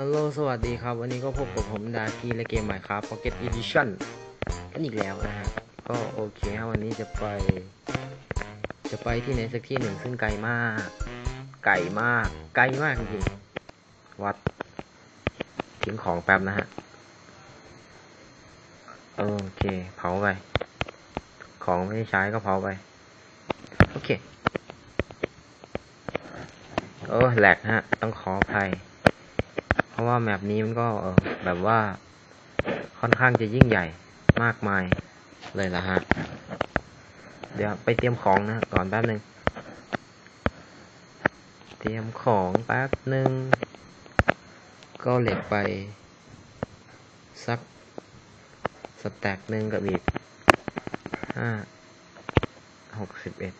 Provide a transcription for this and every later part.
ฮัลโหล สวัสดีครับ วันนี้ก็พบกับผมดากีและเกมใหม่ครับ Pocket Edition กันอีกแล้วนะฮะ ก็โอเคฮะวันนี้จะไป จะไปที่ไหนสักที่หนึ่งซึ่งไกลมาก ไกลมาก ไกลมากจริงๆ วัด ทิ้งของแป๊บนะฮะ โอเค เผาไป ของไม่ใช้ก็เผาไป โอเคเออแหลกฮะ ต้องขออภัย ราะว่าแมปนี้มันก็แบบว่าค่อนข้างจะยิ่งใหญ่มากมายเลยละฮะ เดี๋ยวไปเตรียมของนะ ก่อนแป๊บหนึ่งเตรียมของแป๊บหนึ่งก็เหล็กไป สักสแต็กหนึ่งกับอีกห้าหกสิบเอ็ด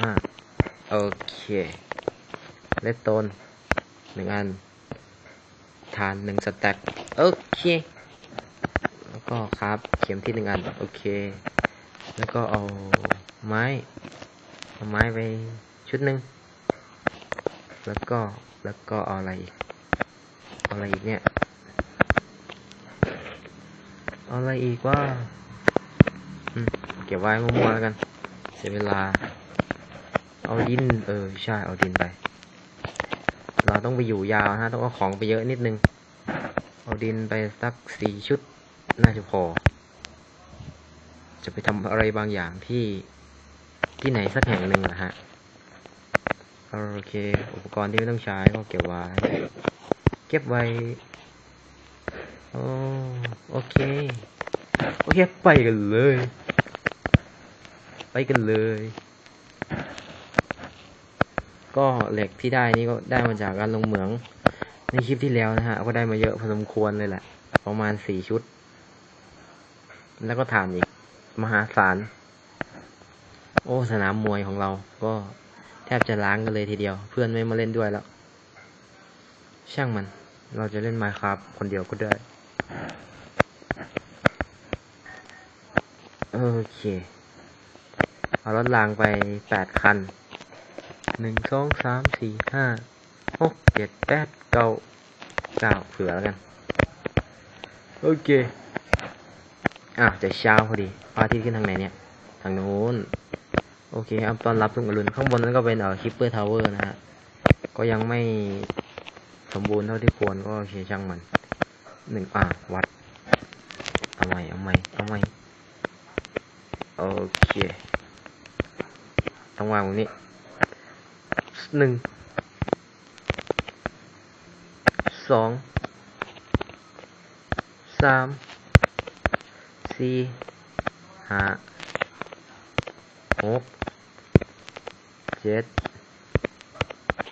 ห้าโอเคเลตโตนหนึ่งอัน ทานหนึ่งสแต็กโอเค แล้วก็ครับเข็มที่หนึ่งอัน โอเค แล้วก็เอาไม้ เอาไม้ไปชุดหนึ่งแล้วก็แล้วก็เอาอะไรอีกเอาอะไรอีกเนี่ยเอาอะไรอีกว่าเก็บไว้มั่วๆแล้วกัน เสียเวลา เอาดิน เออใช่เอาดินไป เราต้องไปอยู่ยาวฮะต้องเอาของไปเยอะนิดนึง เอาดินไปสักสี่ชุด น่าจะพอ จะไปทำอะไรบางอย่างที่ที่ไหนสักแห่งหนึ่งนะฮะ โอเค อุปกรณ์ที่ไม่ต้องใช้ก็เก็บไว้ เก็บไว้ โอโอเค โอเค ไปกันเลย ไปกันเลย ก็เหล็กที่ได้นี่ก็ได้มาจากการลงเหมือง ในคลิปที่แล้วนะฮะ ก็ได้มาเยอะพอสมควรเลยแหละ ประมาณสี่ชุด แล้วก็ฐานอีก มหาศาล โอ้ สนามมวยของเรา ก็แทบจะล้างกันเลยทีเดียว เพื่อนไม่มาเล่นด้วยแล้ว ช่างมัน เราจะเล่นมาครับคนเดียวก็ได้ โอเค เอารถรางไปแปดคันหนึ่งสองสามสี่ห้า หกเจ็ดแปดเก้าเก้าเผื่อแล้วกัน โอเค อ้าวจะเช้าพอดีพระอาทิตย์ขึ้นทางไหนเนี่ย ทางโน้น โอเคครับตอนรับลุงอรุณข้างบนนั้นก็เป็นเอ่อคิปเปอร์ทาวเวอร์นะฮะ ก็ยังไม่สมบูรณ์เท่าที่ควรก็โอเคช่างมันหนึ่งอ่าวัด เอาใหม่เอาใหม่เอาใหม่โอเคต้องวางตรงนี้หนึ่ง สองสามสี่ห้าหกเจ็ด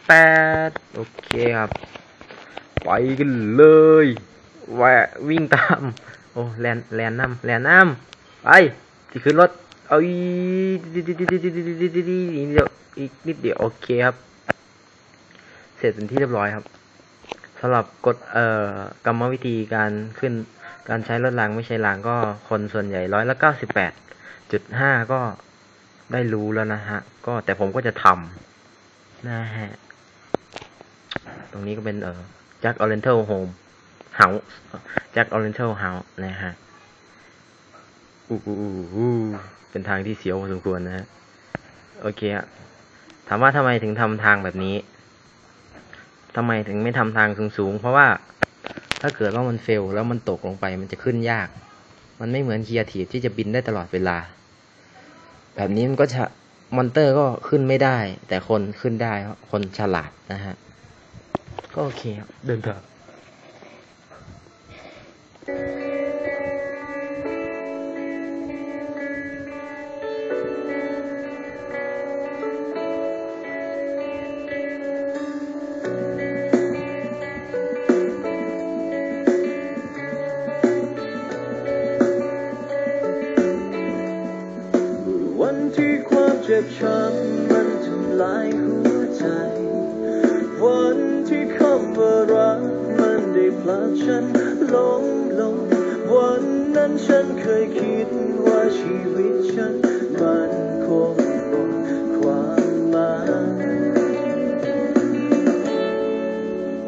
แปดโอเคครับ ไปกันเลยแวะวิ่งตาม โอ้แลนแลนน้ำแลนน้ำไปที่ขึ้นรถเอาอีกนิดเดียวอีกนิดเดียว โอเคครับ เสร็จเป็นที่เรียบร้อยครับ สำหรับกฎเอ่อกรรมวิธีการขึ้น การใช้รถรางไม่ใช้รางก็คนส่วนใหญ่ร้อยละเก้าสิบแปดจุดห้าก็ได้รู้แล้วนะฮะ ก็แต่ผมก็จะทำนะฮะ ตรงนี้ก็เป็นเอ่อแจ็คออเรนเทลโฮมเฮาแจ็คออเรนเทลเฮาส์นะฮะอู้อู้อู้อู้เป็นทางที่เสียวพอสมควรนะฮะ โอเคอะถามว่าทำไมถึงทำทางแบบนี้ ทำไมถึงไม่ทำทางสูงๆ เพราะว่าถ้าเกิดว่ามันเฟลแล้วมันตกลงไปมันจะขึ้นยาก มันไม่เหมือนเคียร์ทีที่จะบินได้ตลอดเวลา แบบนี้มันก็จะมอนเตอร์ก็ขึ้นไม่ได้ แต่คนขึ้นได้เพราะคนฉลาดนะฮะ ก็โอเคครับเดินเถอะ ช้ำมันทำลายหัวใจ วันที่คำว่ารักมันได้พลาดฉันหลงลง วันนั้นฉันเคยคิดว่าชีวิตฉันมันคงหมดความหมาย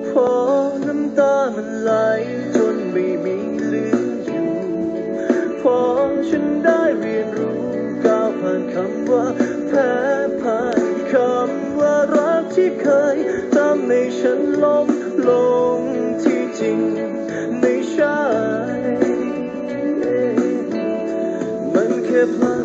พอน้ำตามันไหลจนไม่มีเหลืออยู่ พอฉันได้เรียนรู้ก้าวผ่านคำว่า แพ้ผ่านคำว่ารักที่เคยทำให้ฉันล้มลงที่จริงไม่ใช่มันแค่พลาด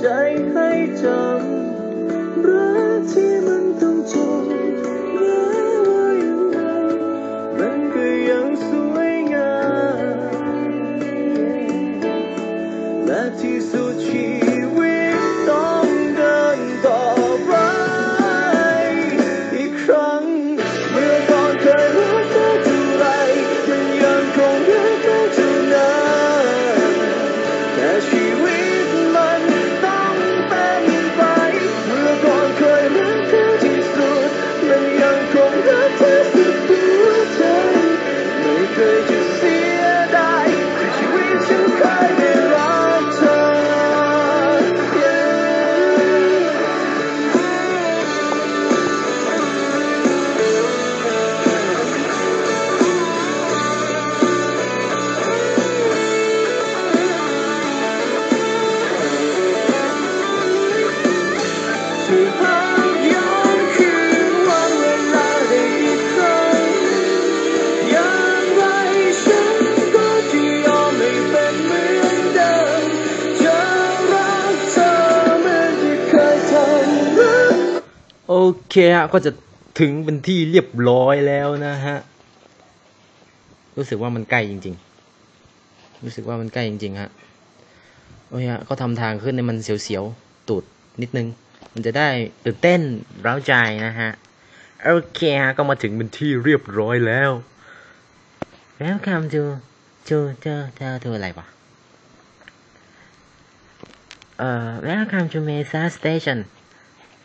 ใจให้จำรักที่ เคฮะก็จะถึงเป็นที่เรียบร้อยแล้วนะฮะ รู้สึกว่ามันใกล้จริง ๆ รู้สึกว่ามันใกล้จริง ๆ ฮะ โอ้ยฮะก็ทำทางขึ้นในมันเสียวๆ ตูดนิดนึง มันจะได้ตื่นเต้นเร้าใจนะฮะ โอเคฮะ ก็มาถึงเป็นที่เรียบร้อยแล้ว Welcome to to to to to อะไรวะเอ่อ Welcome to Mesa Station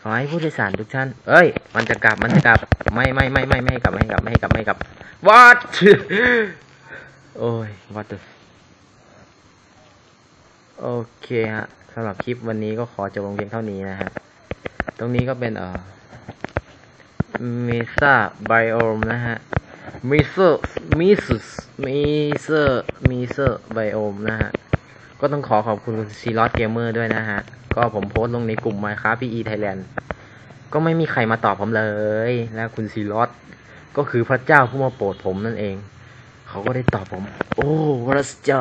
ขอให้ผู้โดยสารทุกท่าน เอ้ย มันจะกลับ มันจะกลับ ไม่ไม่ไม่ไม่ไม่ให้กลับไม่ให้กลับไม่ให้กลับไม่ให้กลับ what โอ้ย what the โอเคฮะสำหรับคลิปวันนี้ก็ขอจบลงเพียงเท่านี้นะฮะ ตรงนี้ก็เป็นเอ่อเมซ่าไบโอมนะฮะมิเซอร์มิสมิเซอร์มิเซอร์ไบโอมนะฮะ ก็ต้องขอขอบคุณคุณซีลอสเกมเมอร์ด้วยนะฮะ ก็ผมโพสต์ลงในกลุ่ม Minecraft PE Thailand ก็ไม่มีใครมาตอบผมเลย และคุณซีลอสก็คือพระเจ้าผู้มาโปรดผมนั่นเอง เขาก็ได้ตอบผม โอ้พระเจ้า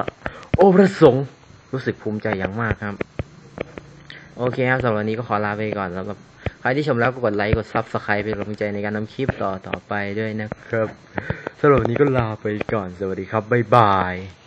โอ้พระสงฆ์รู้สึกภูมิใจอย่างมากครับ โอเคครับสำหรับวันนี้ก็ขอลาไปก่อนสำหรับใครที่ชมแล้วก็กดไลค์กดซับสไครป์เป็นกำลังใจในการทำคลิปต่อต่อไปด้วยนะครับสำหรับวันนี้ก็ลาไปก่อนสวัสดีครับบ๊ายบาย